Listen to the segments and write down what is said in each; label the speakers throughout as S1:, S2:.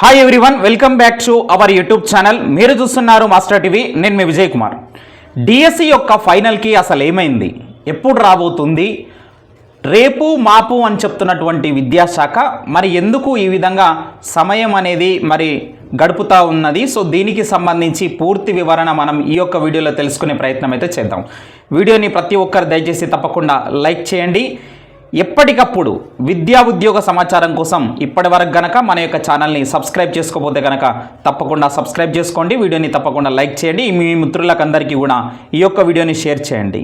S1: Hi everyone welcome back to our YouTube channel మీరు చూస్తున్నారు master TV నేను మీ విజయ్ కుమార్. డిఎస్సి యొక్క ఫైనల్కి అసలు ఏమైంది? ఎప్పుడు రాబోతుంది? రేపు మాపు అని చెప్తున్నటువంటి విద్యాశాఖ మరి ఎందుకు ఈ విధంగా సమయం అనేది మరి గడుపుతా ఉన్నది? సో దీనికి సంబంధించి పూర్తి వివరణ మనం ఈ యొక్క వీడియోలో తెలుసుకునే ప్రయత్నం అయితే చేద్దాం. వీడియోని ప్రతి ఒక్కరు దయచేసి తప్పకుండా లైక్ చేయండి. ఎప్పటికప్పుడు విద్యా ఉద్యోగ సమాచారం కోసం ఇప్పటి వరకు గనక మన యొక్క ఛానల్ని సబ్స్క్రైబ్ చేసుకోకపోతే గనక తప్పకుండా సబ్స్క్రైబ్ చేసుకోండి. వీడియోని తప్పకుండా లైక్ చేయండి. మీ మిత్రులకందరికీ కూడా ఈ యొక్క వీడియోని షేర్ చేయండి.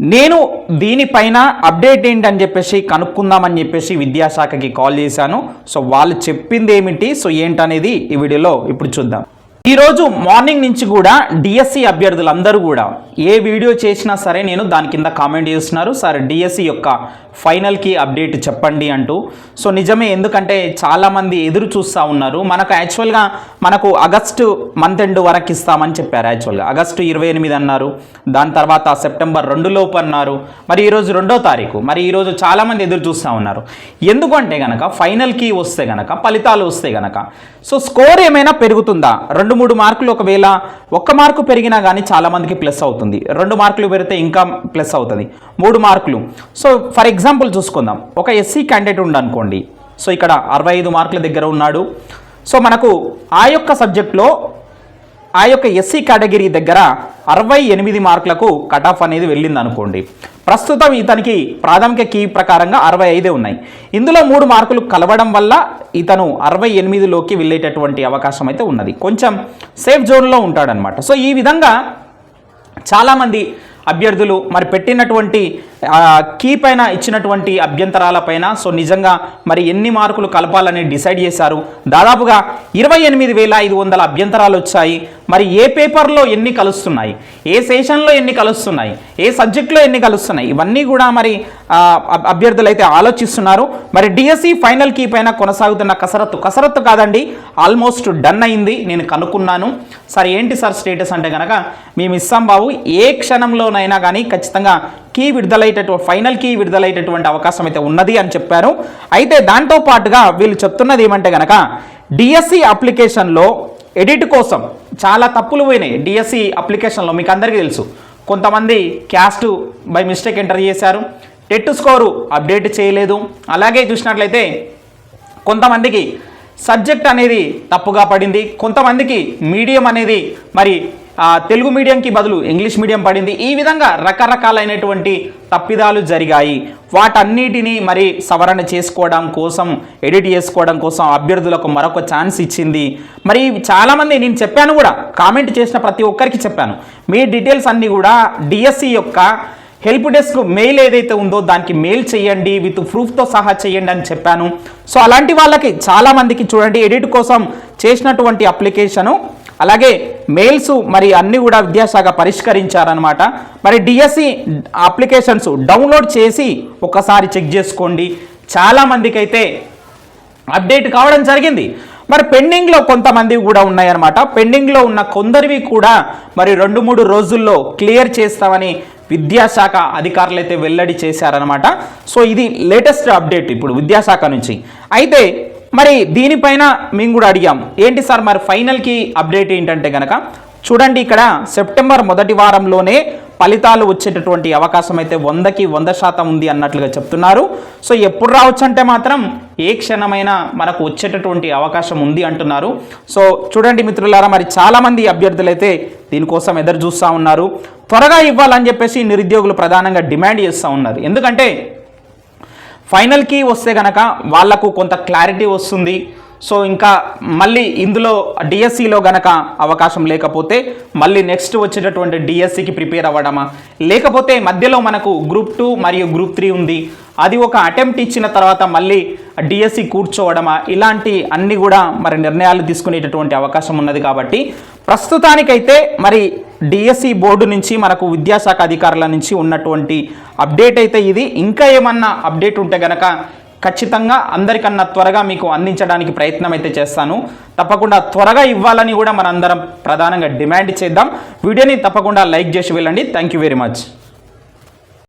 S1: నేను దీనిపైన అప్డేట్ ఏంటని చెప్పేసి కనుక్కుందామని చెప్పేసి విద్యాశాఖకి కాల్ చేశాను. సో వాళ్ళు చెప్పింది ఏమిటి? సో ఏంటనేది ఈ వీడియోలో ఇప్పుడు చూద్దాం. ఈరోజు మార్నింగ్ నుంచి కూడా డిఎస్సి అభ్యర్థులందరూ కూడా ఏ వీడియో చేసినా సరే నేను దాని కింద కామెంట్ చేస్తున్నారు. సార్ డిఎస్సి యొక్క ఫైనల్కి అప్డేట్ చెప్పండి అంటూ. సో నిజమే ఎందుకంటే చాలామంది ఎదురు చూస్తూ ఉన్నారు. మనకు యాక్చువల్గా మనకు ఆగస్టు మంత్ ఎండ్ వరకు ఇస్తామని చెప్పారు యాక్చువల్గా ఆగస్టు ఇరవై ఎనిమిది అన్నారు. దాని తర్వాత సెప్టెంబర్ రెండు లోపు అన్నారు. మరి ఈరోజు రెండో తారీఖు. మరి ఈరోజు చాలామంది ఎదురు చూస్తూ ఉన్నారు. ఎందుకంటే కనుక ఫైనల్కి వస్తే కనుక ఫలితాలు వస్తే కనుక సో స్కోర్ ఏమైనా పెరుగుతుందా? రెండు మూడు మార్కులు ఒకవేళ ఒక్క మార్కు పెరిగినా కానీ చాలామందికి ప్లస్ అవుతుంది. రెండు మార్కులు పెరిగితే ఇంకా ప్లస్ అవుతుంది. మూడు మార్కులు. సో ఫర్ ఎగ్జాంపుల్ చూసుకుందాం. ఒక ఎస్సీ క్యాండిడేట్ ఉండనుకోండి సో ఇక్కడ అరవై ఐదు మార్కుల దగ్గర ఉన్నాడు. సో మనకు ఆ యొక్క సబ్జెక్ట్లో ఆ యొక్క ఎస్సీ కేటగిరీ దగ్గర అరవై ఎనిమిది మార్కులకు కట్ ఆఫ్ అనేది వెళ్ళింది అనుకోండి ప్రస్తుతం ఇతనికి ప్రాథమిక కీ ప్రకారంగా అరవై ఐదే ఉన్నాయి. ఇందులో మూడు మార్కులు కలవడం వల్ల ఇతను అరవై ఎనిమిదిలోకి వెళ్ళేటటువంటి అవకాశం అయితే ఉన్నది. కొంచెం సేఫ్ జోన్లో ఉంటాడనమాట సో ఈ విధంగా చాలామంది అభ్యర్థులు మరి పెట్టినటువంటి కీ పైన ఇచ్చినటువంటి అభ్యంతరాలపైన సో నిజంగా మరి ఎన్ని మార్కులు కలపాలని డిసైడ్ చేశారు. దాదాపుగా ఇరవై ఎనిమిది వేల ఐదు వందల అభ్యంతరాలు వచ్చాయి. మరి ఏ పేపర్లో ఎన్ని కలుస్తున్నాయి? ఏ సెషన్లో ఎన్ని కలుస్తున్నాయి? ఏ సబ్జెక్ట్లో ఎన్ని కలుస్తున్నాయి? ఇవన్నీ కూడా మరి అభ్యర్థులు అయితే ఆలోచిస్తున్నారు. మరి డిఎస్సి ఫైనల్ కీ పైన కొనసాగుతున్న కసరత్తు కసరత్తు కాదండి ఆల్మోస్ట్ డన్ అయింది నేను కనుక్కున్నాను. సార్ ఏంటి సార్ స్టేటస్ అంటే కనుక మేము ఇస్తాం బాబు ఏ క్షణంలోనైనా కానీ ఖచ్చితంగా కీ విడుదలయ్యేటటువంటి ఫైనల్ కీ విడుదలయ్యేటటువంటి అవకాశం అయితే ఉన్నది అని చెప్పారు. అయితే దాంతో పాటుగా వీళ్ళు చెప్తున్నది ఏమంటే కనుక డిఎస్సి అప్లికేషన్లో ఎడిట్ కోసం చాలా తప్పులు పోయినాయి. డిఎస్సి అప్లికేషన్లో మీకు అందరికీ తెలుసు. కొంతమంది క్యాస్ట్ బై మిస్టేక్ ఎంటర్ చేశారు. టెట్ స్కోరు అప్డేట్ చేయలేదు. అలాగే చూసినట్లయితే కొంతమందికి సబ్జెక్ట్ అనేది తప్పుగా పడింది. కొంతమందికి మీడియం అనేది మరి తెలుగు మీడియంకి బదులు ఇంగ్లీష్ మీడియం పడింది. ఈ విధంగా రకరకాలైనటువంటి తప్పిదాలు జరిగాయి. వాటన్నిటిని మరి సవరణ చేసుకోవడం కోసం ఎడిట్ చేసుకోవడం కోసం అభ్యర్థులకు మరొక ఛాన్స్ ఇచ్చింది. మరి చాలామంది నేను చెప్పాను కూడా కామెంట్ చేసిన ప్రతి ఒక్కరికి చెప్పాను. మీ డీటెయిల్స్ అన్నీ కూడా డిఎస్సి యొక్క హెల్ప్ డెస్క్ మెయిల్ ఏదైతే ఉందో దానికి మెయిల్ చేయండి విత్ ప్రూఫ్తో సహా చేయండి అని చెప్పాను. సో అలాంటి వాళ్ళకి చాలామందికి చూడండి ఎడిట్ కోసం చేసినటువంటి అప్లికేషను అలాగే మెయిల్స్ మరి అన్నీ కూడా విద్యాశాఖ పరిష్కరించారనమాట మరి డిఎస్సి అప్లికేషన్స్ డౌన్లోడ్ చేసి ఒకసారి చెక్ చేసుకోండి. చాలామందికి అయితే అప్డేట్ కావడం జరిగింది. మరి పెండింగ్లో కొంతమంది కూడా ఉన్నాయన్నమాట. పెండింగ్లో ఉన్న కొందరివి కూడా మరి రెండు మూడు రోజుల్లో క్లియర్ చేస్తామని విద్యాశాఖ అధికారులు అయితే వెల్లడి చేశారనమాట సో ఇది లేటెస్ట్ అప్డేట్ ఇప్పుడు విద్యాశాఖ నుంచి. అయితే మరి దీనిపైన మేము కూడా అడిగాం. ఏంటి సార్ మరి ఫైనల్కి అప్డేట్ ఏంటంటే కనుక చూడండి ఇక్కడ సెప్టెంబర్ మొదటి వారంలోనే ఫలితాలు వచ్చేటటువంటి అవకాశం అయితే వందకి వంద శాతం ఉంది అన్నట్లుగా చెప్తున్నారు. సో ఎప్పుడు రావచ్చు అంటే మాత్రం ఏ క్షణమైనా మనకు వచ్చేటటువంటి అవకాశం ఉంది అంటున్నారు. సో చూడండి మిత్రులారా మరి చాలామంది అభ్యర్థులు అయితే దీనికోసం ఎదురు చూస్తూ ఉన్నారు. త్వరగా ఇవ్వాలని చెప్పేసి నిరుద్యోగులు ప్రధానంగా డిమాండ్ చేస్తూ ఉన్నారు. ఎందుకంటే ఫైనల్కి వస్తే కనుక వాళ్ళకు కొంత క్లారిటీ వస్తుంది. సో ఇంకా మళ్ళీ ఇందులో డిఎస్సిలో గనక అవకాశం లేకపోతే మళ్ళీ నెక్స్ట్ వచ్చేటటువంటి డిఎస్సికి ప్రిపేర్ అవ్వడమా? లేకపోతే మధ్యలో మనకు గ్రూప్ టూ మరియు గ్రూప్ త్రీ ఉంది. అది ఒక అటెంప్ట్ ఇచ్చిన తర్వాత మళ్ళీ డిఎస్సి కూర్చోవడమా? ఇలాంటి అన్ని కూడా మరి నిర్ణయాలు తీసుకునేటటువంటి అవకాశం ఉన్నది కాబట్టి ప్రస్తుతానికైతే మరి డిఎస్సి బోర్డు నుంచి మనకు విద్యాశాఖ అధికారుల నుంచి ఉన్నటువంటి అప్డేట్ అయితే ఇది. ఇంకా ఏమన్నా అప్డేట్ ఉంటే గనక ఖచ్చితంగా అందరికన్నా త్వరగా మీకు అందించడానికి ప్రయత్నం అయితే చేస్తాను. తప్పకుండా త్వరగా ఇవ్వాలని కూడా మనందరం ప్రధానంగా డిమాండ్ చేద్దాం. వీడియోని తప్పకుండా లైక్ చేసి వెళ్ళండి. Thank you very much